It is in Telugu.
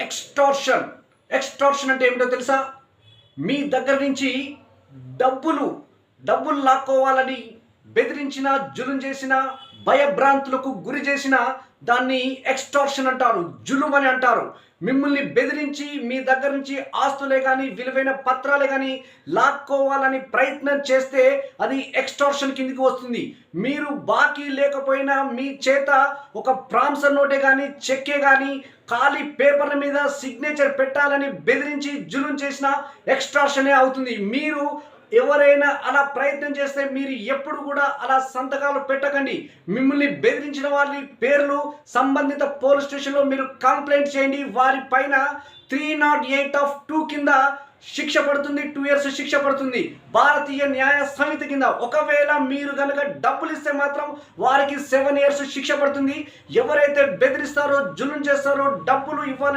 ఎక్స్టార్షన్. ఎక్స్టార్షన్ అంటే ఏమిటో తెలుసా? మీ దగ్గర నుంచి డబ్బులు డబ్బులు లాక్కోవాలని బెదిరించిన జులుం చేసిన భయభ్రాంతులకు గురి చేసిన దాన్ని ఎక్స్టార్షన్ అంటారు జులుం అని అంటారు. మిమ్మల్ని బెదిరించి మీ దగ్గర నుంచి ఆస్తులే కానీ విలువైన పత్రాలే కానీ లాక్కోవాలని ప్రయత్నం చేస్తే అది ఎక్స్టార్షన్ కిందికి వస్తుంది. మీరు బాకీ లేకపోయినా మీ చేత ఒక ప్రాంసర్ నోటే కానీ చెక్కే కానీ ఖాళీ పేపర్ల మీద సిగ్నేచర్ పెట్టాలని బెదిరించి జులుం చేసిన ఎక్స్ట్రాషనే అవుతుంది. మీరు ఎవరైనా అలా ప్రయత్నం చేస్తే మీరు ఎప్పుడు కూడా అలా సంతకాలు పెట్టకండి. మిమ్మల్ని బెదిరించిన వారి పేర్లు సంబంధిత పోలీస్ స్టేషన్లో మీరు కంప్లైంట్ చేయండి. వారి పైన three naught eight of two కింద శిక్ష పడుతుంది టూ ఇయర్స్ శిక్ష పడుతుంది. భారతీయ న్యాయ సమితి కింద ఒకవేళ మీరు కనుక డబ్బులు ఇస్తే మాత్రం వారికి సెవెన్ ఇయర్స్ శిక్ష పడుతుంది. ఎవరైతే బెదిరిస్తారో జులుం చేస్తారో డబ్బులు ఇవ్వాలని